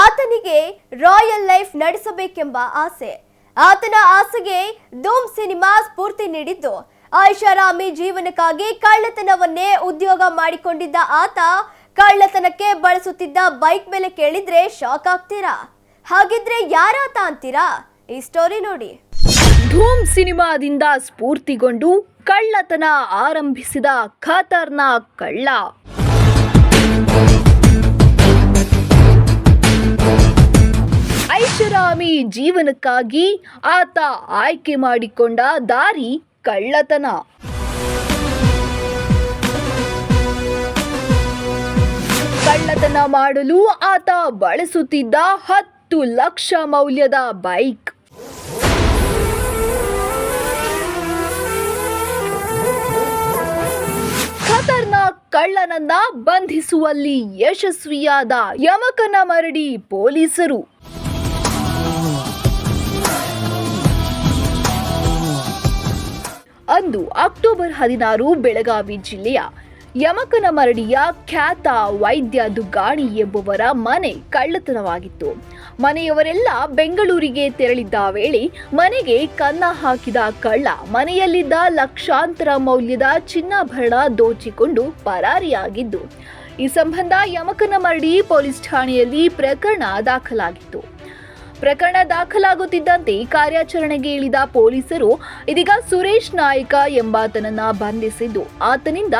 ಆತನಿಗೆ royal life ನಡೆಸಬೇಕೆಂಬ ಆಸೆ. ಆತನ ಆಸೆಗೆ ಧೂಮ್ ಸಿನಿಮಾ ಸ್ಫೂರ್ತಿ ನೀಡಿದ್ದು. ಐಷಾರಾಮಿ ಜೀವನಕ್ಕಾಗಿ ಕಳ್ಳತನವನ್ನೇ ಉದ್ಯೋಗ ಮಾಡಿಕೊಂಡಿದ್ದ ಆತ ಕಳ್ಳತನಕ್ಕೆ ಬಳಸುತ್ತಿದ್ದ ಬೈಕ್ ಮೇಲೆ ಕೇಳಿದ್ರೆ ಶಾಕ್ ಆಗ್ತೀರಾ? ಹಾಗಿದ್ರೆ ಯಾರಾತ ಅಂತೀರಾ? ಈ ಸ್ಟೋರಿ ನೋಡಿ. ಧೂಮ್ ಸಿನಿಮಾದಿಂದ ಸ್ಫೂರ್ತಿಗೊಂಡು ಕಳ್ಳತನ ಆರಂಭಿಸಿದ ಖತರ್ನಾಕ್ ಕಳ್ಳ. ಐಷಾರಾಮಿ ಜೀವನಕ್ಕಾಗಿ ಆತ ಆಯ್ಕೆ ಮಾಡಿಕೊಂಡ ದಾರಿ ಕಳ್ಳತನ. ಕಳ್ಳತನ ಮಾಡಲು ಆತ ಬಳಸುತ್ತಿದ್ದ ಹತ್ತು ಲಕ್ಷ ಮೌಲ್ಯದ ಬೈಕ್. ಖತರ್ನಾಕ್ ಕಳ್ಳನನ್ನ ಬಂಧಿಸುವಲ್ಲಿ ಯಶಸ್ವಿಯಾದ ಯಮಕನ ಮರಡಿ ಪೊಲೀಸರು. ಅಂದು ಅಕ್ಟೋಬರ್ ಹದಿನಾರು, ಬೆಳಗಾವಿ ಜಿಲ್ಲೆಯ ಯಮಕನ ಮರಡಿಯ ಖ್ಯಾತ ವೈದ್ಯ ದುಗ್ಗಾಣಿ ಎಂಬುವರ ಮನೆ ಕಳ್ಳತನವಾಗಿತ್ತು. ಮನೆಯವರೆಲ್ಲ ಬೆಂಗಳೂರಿಗೆ ತೆರಳಿದ್ದ ವೇಳೆ ಮನೆಗೆ ಕನ್ನ ಹಾಕಿದ ಕಳ್ಳ ಮನೆಯಲ್ಲಿದ್ದ ಲಕ್ಷಾಂತರ ಮೌಲ್ಯದ ಚಿನ್ನಾಭರಣ ದೋಚಿಕೊಂಡು ಪರಾರಿಯಾಗಿದ್ದು, ಈ ಸಂಬಂಧ ಯಮಕನ ಮರಡಿ ಪೊಲೀಸ್ ಠಾಣೆಯಲ್ಲಿ ಪ್ರಕರಣ ದಾಖಲಾಗಿತ್ತು. ಪ್ರಕರಣ ದಾಖಲಾಗುತ್ತಿದ್ದಂತೆ ಕಾರ್ಯಾಚರಣೆಗೆ ಇಳಿದ ಪೊಲೀಸರು, ಇದೀಗ ಸುರೇಶ್ ನಾಯ್ಕ ಎಂಬಾತನನ್ನ ಬಂಧಿಸಿದ್ದು. ಆತನಿಂದ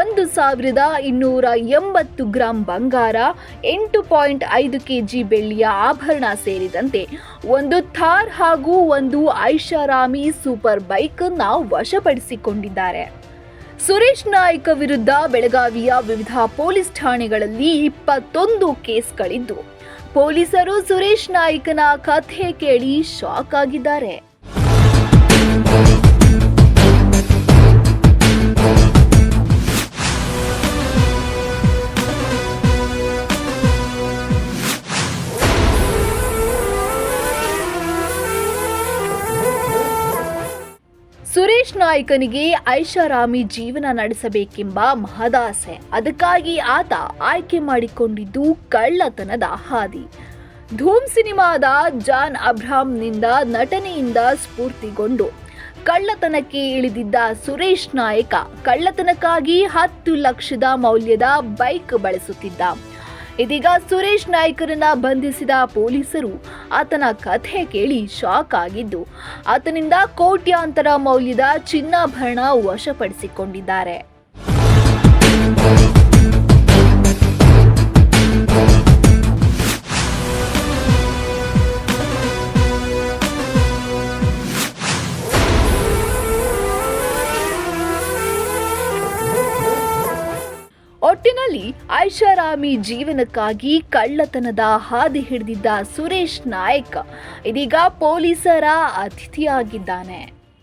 ಒಂದು ಸಾವಿರದ ಇನ್ನೂರ ಎಂಬತ್ತು ಗ್ರಾಂ ಬಂಗಾರ, ಎಂಟು ಪಾಯಿಂಟ್ ಐದು ಕೆಜಿ ಬೆಳ್ಳಿಯ ಆಭರಣ ಸೇರಿದಂತೆ ಒಂದು ಥಾರ್ ಹಾಗೂ ಒಂದು ಐಷಾರಾಮಿ ಸೂಪರ್ ಬೈಕ್ ವಶಪಡಿಸಿಕೊಂಡಿದ್ದಾರೆ. ಸುರೇಶ್ ನಾಯ್ಕ ವಿರುದ್ಧ ಬೆಳಗಾವಿಯ ವಿವಿಧ ಪೊಲೀಸ್ ಠಾಣೆಗಳಲ್ಲಿ ಇಪ್ಪತ್ತೊಂದು ಕೇಸ್ಗಳಿದ್ದು. ಪೊಲೀಸರು ಸುರೇಶ್ ನಾಯ್ಕನ ಕಥೆ ಕೇಳಿ ಶಾಕ್ ಆಗಿದ್ದಾರೆ. ನಾಯ್ಕನಿಗೆ ಐಷಾರಾಮಿ ಜೀವನ ನಡೆಸಬೇಕೆಂಬ ಮಹದಾಸೆ. ಅದಕ್ಕಾಗಿ ಆತ ಆಯ್ಕೆ ಮಾಡಿಕೊಂಡಿದ್ದು ಕಳ್ಳತನದ ಹಾದಿ. ಧೂಮ್ ಸಿನಿಮಾದ ಜಾನ್ ಅಬ್ರಾಮ್ನಿಂದ ನಟನೆಯಿಂದ ಸ್ಫೂರ್ತಿಗೊಂಡು. ಕಳ್ಳತನಕ್ಕೆ ಇಳಿದಿದ್ದ ಸುರೇಶ್ ನಾಯಕ ಕಳ್ಳತನಕ್ಕಾಗಿ ಹತ್ತು ಲಕ್ಷದ ಮೌಲ್ಯದ ಬೈಕ್ ಬಳಸುತ್ತಿದ್ದ. ಇದೀಗ ಸುರೇಶ್ ನಾಯಕರನ್ನ ಬಂಧಿಸಿದ ಪೊಲೀಸರು ಆತನ ಕಥೆ ಕೇಳಿ ಶಾಕ್ ಆಗಿದ್ದು ಆತನಿಂದ ಕೋಟ್ಯಾಂತರ ಮೌಲ್ಯದ ಚಿನ್ನಾಭರಣ ವಶಪಡಿಸಿಕೊಂಡಿದ್ದಾರೆ. ಒಟ್ಟಿನಲ್ಲಿ ಐಷಾರಾಮಿ ಜೀವನಕ್ಕಾಗಿ ಕಳ್ಳತನದ ಹಾದಿ ಹಿಡಿದಿದ್ದ ಸುರೇಶ್ ನಾಯಕ್ ಇದೀಗ ಪೊಲೀಸರ ಅತಿಥಿಯಾಗಿದ್ದಾನೆ.